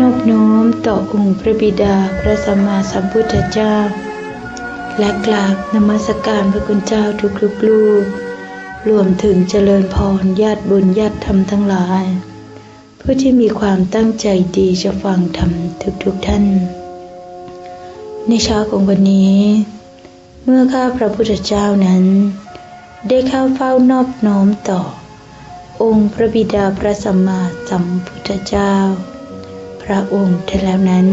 นอบน้อมต่อองค์พระบิดาพระสัมมาสัมพุทธเจ้า และกราบนมัสการพระคุณเจ้าทุกๆลูกรวมถึงเจริญพรญาติบุญญาติธรรมทั้งหลาย ผู้ที่มีความตั้งใจดีจะฟังธรรมทุกๆท่าน ในเช้าของวันนี้ เมื่อข้าพระพุทธเจ้านั้น ได้เข้าเฝ้านอบน้อมต่อ องค์พระบิดาพระสัมมาสัมพุทธเจ้า พระองค์ท่านแล้วนั้น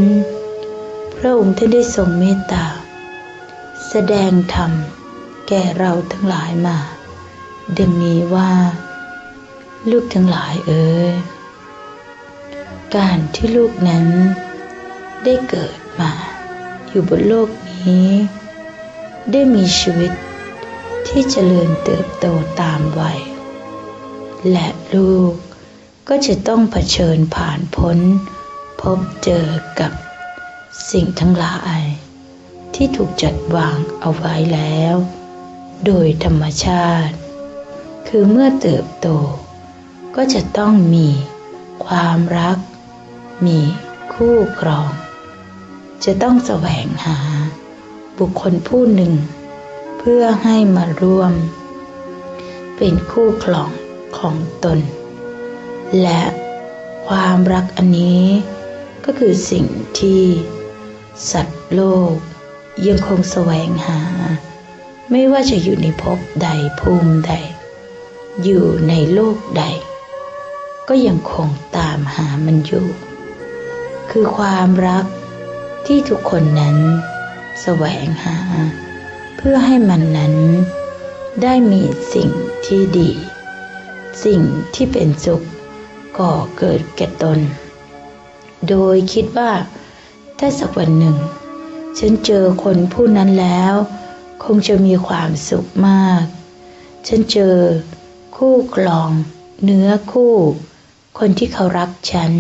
พระองค์ท่านได้ทรงเมตตา แสดงธรรมแก่เราทั้งหลายมา ดังนี้ว่า ลูกทั้งหลายเอ๋ยการที่ลูกนั้น ได้เกิดมา อยู่บนโลกนี้ ได้มีชีวิตที่เจริญเติบโตตามวัย และลูกก็จะต้องเผชิญผ่านพ้น พบเจอกับสิ่งทั้งหลาย ที่ถูกจัดวางเอาไว้แล้ว โดยธรรมชาติ คือเมื่อเติบโต ก็จะต้องมีความรัก มีคู่ครอง จะต้องแสวงหาบุคคลผู้หนึ่ง เพื่อให้มาร่วม เป็นคู่ครองของตน และความรักอันนี้ ก็คือสิ่งที่สัตว์โลกยังคงแสวงหา ไม่ว่าจะอยู่ในภพใดภูมิใด อยู่ในโลกใด ก็ยังคงตามหามันอยู่ คือความรักที่ทุกคนนั้นแสวงหา เพื่อให้มันนั้นได้มีสิ่งที่ดี สิ่งที่เป็นสุขก่อเกิดแก่ตน โดยคิดว่าถ้าสักวันหนึ่ง ฉันเจอคนผู้นั้นแล้ว คงจะมีความสุขมาก ฉันเจอคู่ครอง เนื้อคู่ คนที่เขารักฉัน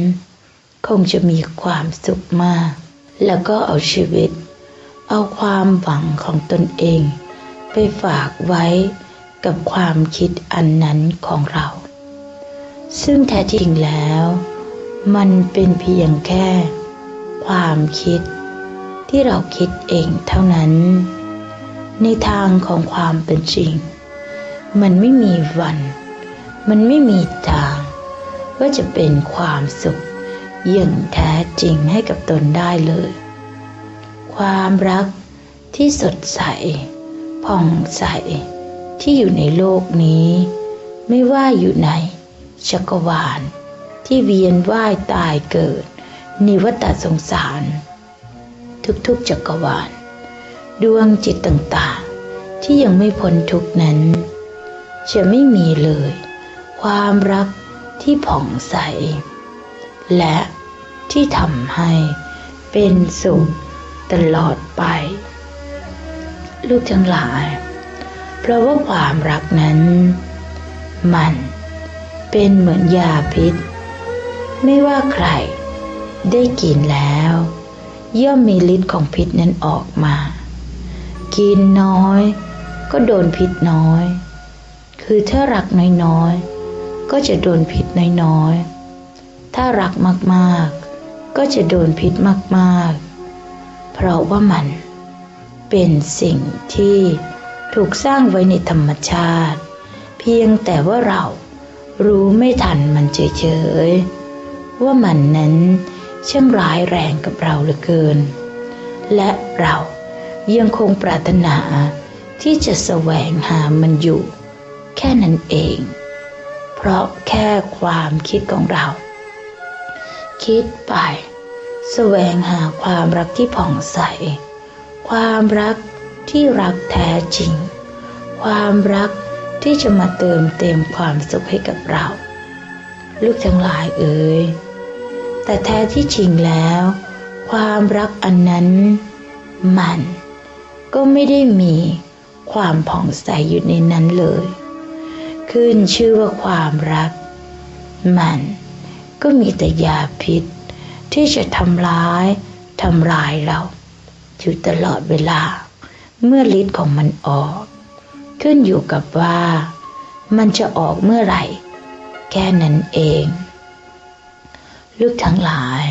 คงจะมีความสุขมาก แล้วก็เอาชีวิต เอาความหวังของตนเอง ไปฝากไว้กับความคิดอันนั้นของเรา ซึ่งแท้จริงแล้ว มันเป็นเพียงแค่ ความคิดที่เราคิดเองเท่านั้น ในทางของความเป็นจริง มันไม่มีวัน มันไม่มีทาง ว่าจะเป็นความสุขอย่างแท้จริงให้กับตนได้เลย ความรักที่สดใส ผ่องใส ที่อยู่ในโลกนี้ ไม่ว่าอยู่ในจักรวาล ที่เวียนว่ายตายเกิด นิวัตสงสาร ทุกๆจักรวาล ดวงจิตต่างๆ ที่ยังไม่พ้นทุกนั้น จะไม่มีเลย ความรักที่ผ่องใส และที่ทำให้เป็นสุขตลอดไป ลูกทั้งหลาย เพราะว่าความรักนั้น มันเป็นเหมือนยาพิษ ไม่ว่าใคร ได้กินแล้ว ย่อมมีฤทธิ์ของพิษนั้นออกมา กินน้อย ก็โดนพิษน้อย คือถ้ารักน้อยๆ ก็จะโดนพิษน้อยๆ ถ้ารักมากๆ ก็จะโดนพิษมากๆ เพราะว่ามันเป็นสิ่งที่ถูกสร้างไว้ในธรรมชาติ เพียงแต่ว่าเรารู้ไม่ทันมันเฉยๆ ว่ามันนั้นช่างร้ายแรงกับเราเหลือเกิน และเรายังคงปรารถนาที่จะแสวงหามันอยู่ แค่นั้นเอง เพราะแค่ความคิดของเรา คิดไป แสวงหาความรักที่ผ่องใส ความรักที่รักแท้จริง ความรักที่จะมาเติมเต็มความสุขให้กับเรา ลูกทั้งหลายเอ๋ย แต่แท้ที่จริงแล้ว ความรักอันนั้น มัน ก็ไม่ได้มีความผ่องใสอยู่ในนั้นเลย ขึ้นชื่อว่าความรัก มัน ก็มีแต่ยาพิษ ที่จะทำร้ายทำลายเราอยู่ตลอดเวลา เมื่อฤทธิ์ของมันออก ขึ้นอยู่กับว่า มันจะออกเมื่อไหร่ แค่นั้นเอง ลูกทั้งหลาย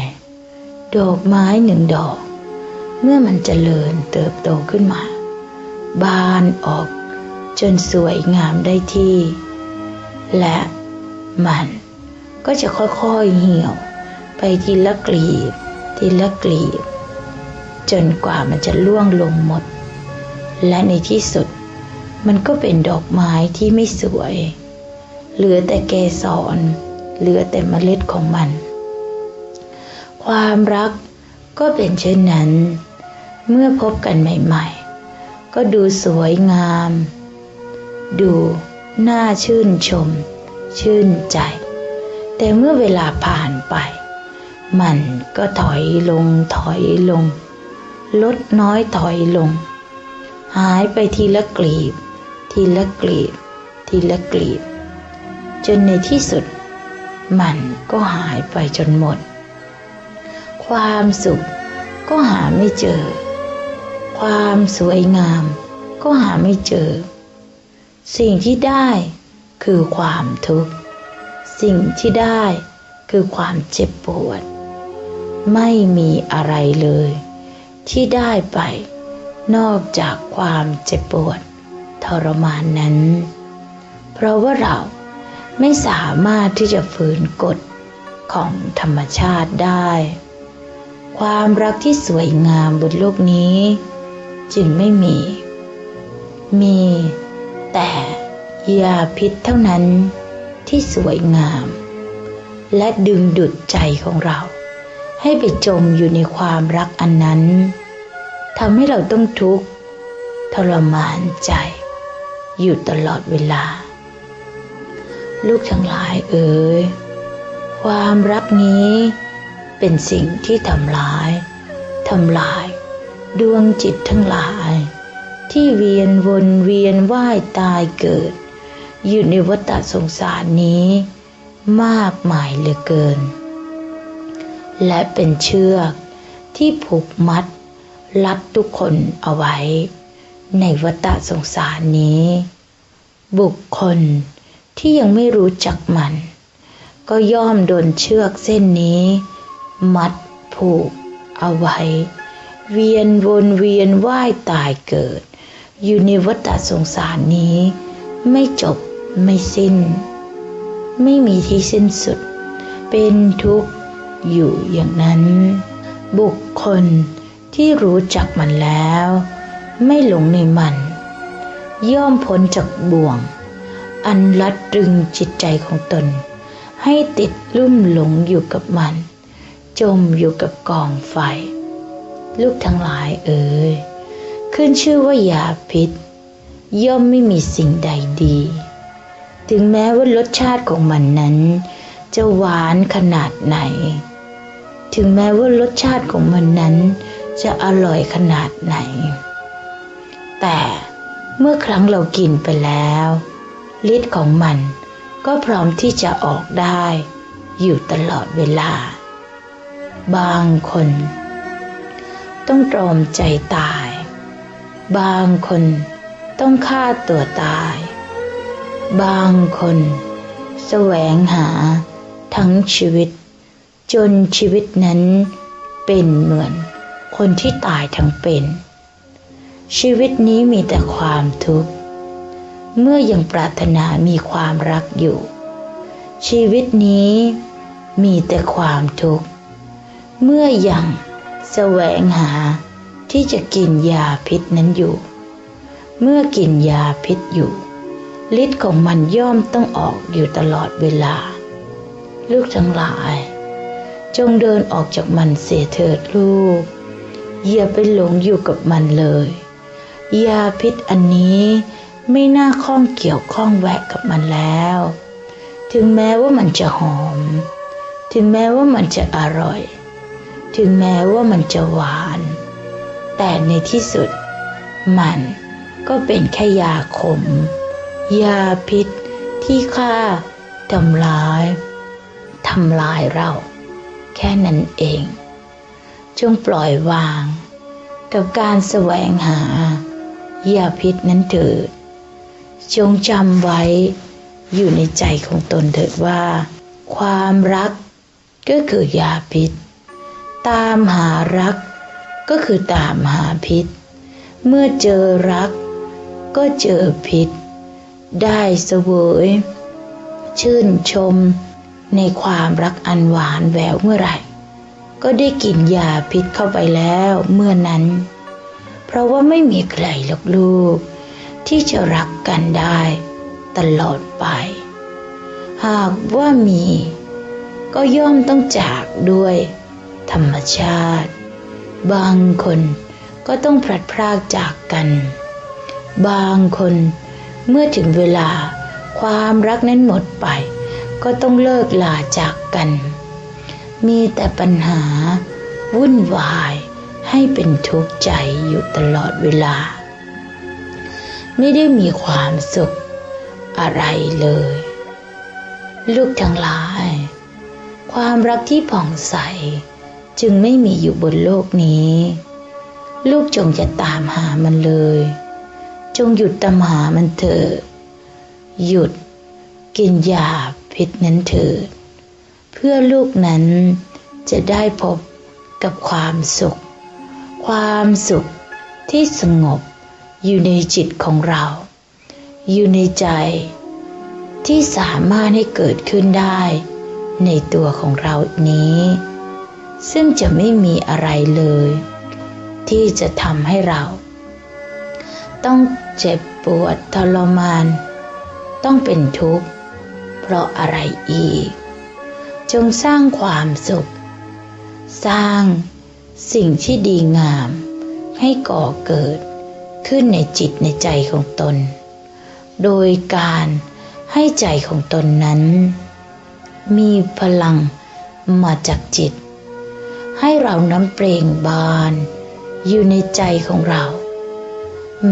ดอกไม้หนึ่งดอก เมื่อมันจเจริญเติบโตขึ้นมา บานออกจนสวยงามได้ที่ และมันก็จะค่อยๆเหี่ยวไปทีละกลีบ ทีละกลีบ จนกว่ามันจะล่วงลงหมด และในที่สุดมันก็เป็นดอกไม้ที่ไม่สวย เหลือแต่เกสรเหลือแต่เมล็ดของมัน ความรักก็เป็นเช่นนั้น เมื่อพบกันใหม่ๆ ก็ดูสวยงาม ดูน่าชื่นชม ชื่นใจ แต่เมื่อเวลาผ่านไป มันก็ถอยลงถอยลง ลดน้อยถอยลง หายไปทีละกลีบ ทีละกลีบ ทีละกลีบ จนในที่สุด มันก็หายไปจนหมด ความสุขก็หาไม่เจอ ความสวยงามก็หาไม่เจอ สิ่งที่ได้คือความทุกข์ สิ่งที่ได้คือความเจ็บปวด ไม่มีอะไรเลย ที่ได้ไปนอกจากความเจ็บปวดทรมานนั้น เพราะว่าเราไม่สามารถที่จะฝืนกฎของธรรมชาติได้ ความรักที่สวยงามบนโลกนี้ จึงไม่มี มี แต่ยาพิษเท่านั้นที่สวยงาม และดึงดุดใจของเรา ให้ไปจมอยู่ในความรักอันนั้นทำให้เราต้องทุกข์ทรมานใจ อยู่ตลอดเวลา ลูกทั้งหลายเอ๋ยความรักนี้ เป็นสิ่งที่ทำลายทำลาย ดวงจิตทั้งหลาย ที่เวียนวนเวียนว่ายตายเกิด อยู่ในวัฏสงสารนี้ มากมายเหลือเกิน และเป็นเชือกที่ผูกมัดรัดทุกคนเอาไว้ ในวัฏสงสารนี้ บุคคลที่ยังไม่รู้จักมัน ก็ย่อมโดนเชือกเส้นนี้ มัดผูกเอาไว้ เวียนวนเวียนว่ายตายเกิด อยู่ในวัฏสงสารนี้ ไม่จบไม่สิ้น ไม่มีที่สิ้นสุด เป็นทุกข์อยู่อย่างนั้น บุคคลที่รู้จักมันแล้ว ไม่หลงในมัน ย่อมพ้นจากบ่วง อันลัดรึงจิตใจของตน ให้ติดลุ่มหลงอยู่กับมัน จมอยู่กับกองไฟ ลูกทั้งหลายเอ่ยขึ้นชื่อว่ายาพิษ ย่อมไม่มีสิ่งใดดี ถึงแม้ว่ารสชาติของมันนั้น จะหวานขนาดไหน ถึงแม้ว่ารสชาติของมันนั้น จะอร่อยขนาดไหน แต่เมื่อครั้งเรากินไปแล้วฤทธิ์ของมันก็พร้อมที่จะออกได้ อยู่ตลอดเวลา บางคน ต้องตรอมใจตาย บางคนต้องฆ่าตัวตาย บางคนแสวงหาทั้งชีวิต จนชีวิตนั้นเป็นเหมือนคนที่ตายทั้งเป็น ชีวิตนี้มีแต่ความทุกข์ เมื่อยังปรารถนามีความรักอยู่ ชีวิตนี้มีแต่ความทุกข์ เมื่ออยังแสวงหาที่จะกินยาพิษนั้นอยู่ เมื่อกินยาพิษอยู่ฤทธิ์ของมันย่อมต้องออกอยู่ตลอดเวลา ลูกทั้งหลาย จงเดินออกจากมันเสียเถิดลูก อย่าไปหลงอยู่กับมันเลย ยาพิษอันนี้ไม่น่าข้องเกี่ยวข้องแวะกับมันแล้ว ถึงแม้ว่ามันจะหอม ถึงแม้ว่ามันจะอร่อย ถึงแม้ว่ามันจะหวาน แต่ในที่สุด มันก็เป็นแค่ยาขม ยาพิษที่ฆ่าทำลายทำลายเรา แค่นั้นเอง จงปล่อยวาง กับการแสวงหา ยาพิษนั้นเถิด จงจำไว้อยู่ในใจของตนเถิดว่า ความรักก็คือยาพิษ ตามหารักก็คือตามหาพิษ เมื่อเจอรักก็เจอพิษ ได้เสวย ชื่นชมในความรักอันหวานแหววเมื่อไหร่ ก็ได้กินยาพิษเข้าไปแล้วเมื่อนั้น เพราะว่าไม่มีใครหรอกลูก ที่จะรักกันได้ตลอดไป หากว่ามี ก็ย่อมต้องจากด้วย ธรรมชาติ บางคนก็ต้องพลัดพรากจากกัน บางคนเมื่อถึงเวลาความรักนั้นหมดไป ก็ต้องเลิกลาจากกัน มีแต่ปัญหา วุ่นวายให้เป็นทุกข์ใจอยู่ตลอดเวลา ไม่ได้มีความสุขอะไรเลย ลูกทั้งหลาย ความรักที่ผ่องใส จึงไม่มีอยู่บนโลกนี้ ลูกจงจะตามหามันเลย จงหยุดตามหามันเถิดหยุดกินยาพิษนั้นเถิด เพื่อลูกนั้นจะได้พบกับความสุข ความสุขที่สงบอยู่ในจิตของเรา อยู่ในใจที่สามารถให้เกิดขึ้นได้ในตัวของเรานี้ ซึ่งจะไม่มีอะไรเลย ที่จะทำให้เรา ต้องเจ็บปวดทรมาน ต้องเป็นทุกข์ เพราะอะไรอีก จงสร้างความสุข สร้างสิ่งที่ดีงาม ให้ก่อเกิดขึ้นในจิตในใจของตน โดยการให้ใจของตนนั้น มีพลังมาจากจิต ให้เราน้ำเปล่งบาน อยู่ในใจของเรา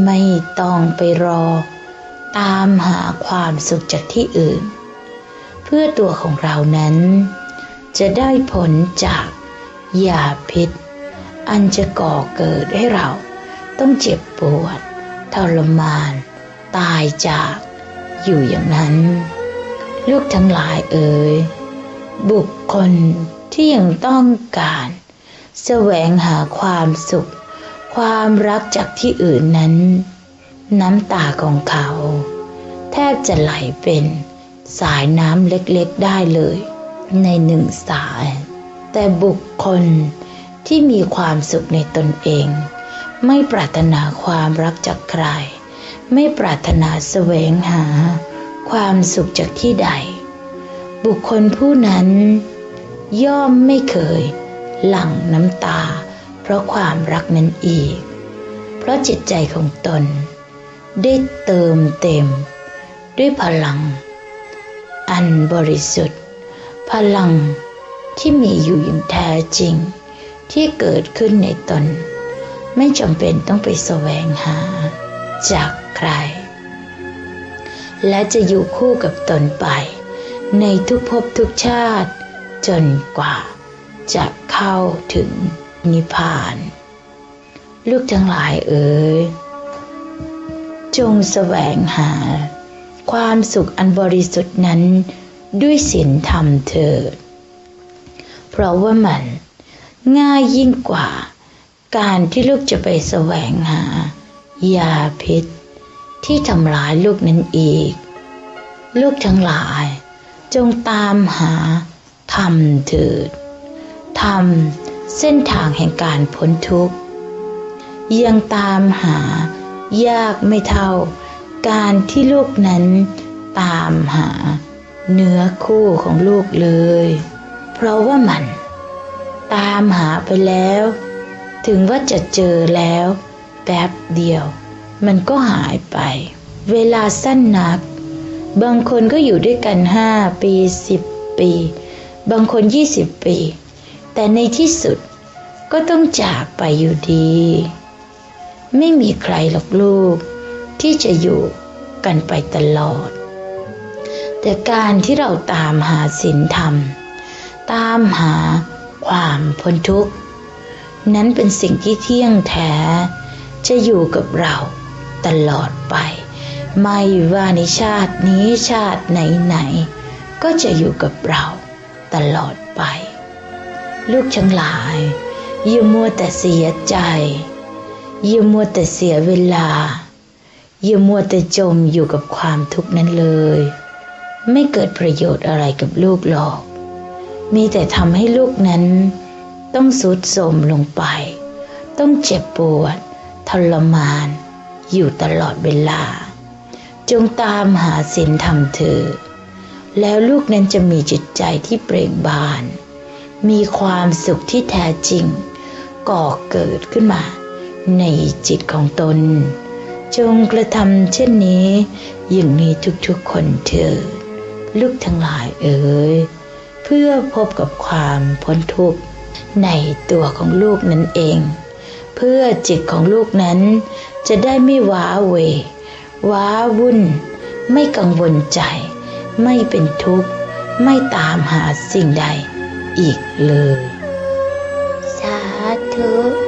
ไม่ต้องไปรอ ตามหาความสุขจากที่อื่น เพื่อตัวของเรานั้น จะได้ผลจากยาพิษ อันจะก่อเกิดให้เราต้องเจ็บปวดทรมาน ตายจากอยู่อย่างนั้น ลูกทั้งหลายเอ่ยบุคคล ที่ยังต้องการ แสวงหาความสุข ความรักจากที่อื่นนั้น น้ำตาของเขา แทบจะไหลเป็นสายน้ำเล็กๆได้เลย ในหนึ่งสาย แต่บุคคลที่มีความสุขในตนเอง ไม่ปรารถนาความรักจากใคร ไม่ปรารถนาแสวงหา ความสุขจากที่ใด บุคคลผู้นั้น ย่อมไม่เคย หลั่งน้ำตา เพราะความรักนั้นอีก เพราะจิตใจของตน ได้เติมเต็ม ด้วยพลัง อันบริสุทธิ์ พลังที่มีอยู่อย่างแท้จริง ที่เกิดขึ้นในตน ไม่จำเป็นต้องไปแสวงหา จากใคร และจะอยู่คู่กับตนไป ในทุกภพทุกชาติ จนกว่าจะเข้าถึงนิพพาน ลูกทั้งหลายเอ๋ยจงแสวงหา ความสุขอันบริสุทธิ์นั้นด้วยศีลธรรมเถิด เพราะว่ามันง่ายยิ่งกว่า การที่ลูกจะไปแสวงหายาพิษ ที่ทำร้ายลูกนั้นอีก ลูกทั้งหลายจงตามหา ธรรมเถิด ธรรมเส้นทางแห่งการพ้นทุกข์ ยังตามหายากไม่เท่า การที่ลูกนั้นตามหาเนื้อคู่ของลูกเลย เพราะว่ามัน ตามหาไปแล้ว ถึงว่าจะเจอแล้ว แป๊บเดียว มันก็หายไป เวลาสั้นนัก บางคนก็อยู่ด้วยกันห้าปีสิบปี บางคนยี่สิบปี แต่ในที่สุดก็ต้องจากไปอยู่ดี ไม่มีใครหรอกลูก ที่จะอยู่กันไปตลอด แต่การที่เราตามหาศีลธรรม ตามหาความพ้นทุกข์ นั้นเป็นสิ่งที่เที่ยงแท้ จะอยู่กับเราตลอดไป ไม่ว่าในชาตินี้ชาติไหนๆก็จะอยู่กับเรา ตลอดไป ลูกทั้งหลายอย่ามัวแต่เสียใจอย่ามัวแต่เสียเวลาอย่ามัวแต่จมอยู่กับความทุกข์นั้นเลย ไม่เกิดประโยชน์อะไรกับลูกหรอก มีแต่ทำให้ลูกนั้น ต้องสุดโทมลงไป ต้องเจ็บปวดทรมาน อยู่ตลอดเวลา จงตามหาศีลธรรมเธอ แล้วลูกนั้นจะมีจิตใจที่เปล่งบาน มีความสุขที่แท้จริง ก่อเกิดขึ้นมา ในจิตของตน จงกระทำเช่นนี้อย่างนี้ทุกๆคนเถิดลูกทั้งหลายเอ๋ยเพื่อพบกับความพ้นทุกข์ในตัวของลูกนั่นเอง เพื่อจิตของลูกนั้น จะได้ไม่ว้าเวว้าวุ่น ไม่กังวลใจ ไม่เป็นทุกข์ ไม่ตามหาสิ่งใดอีกเลย สาธุ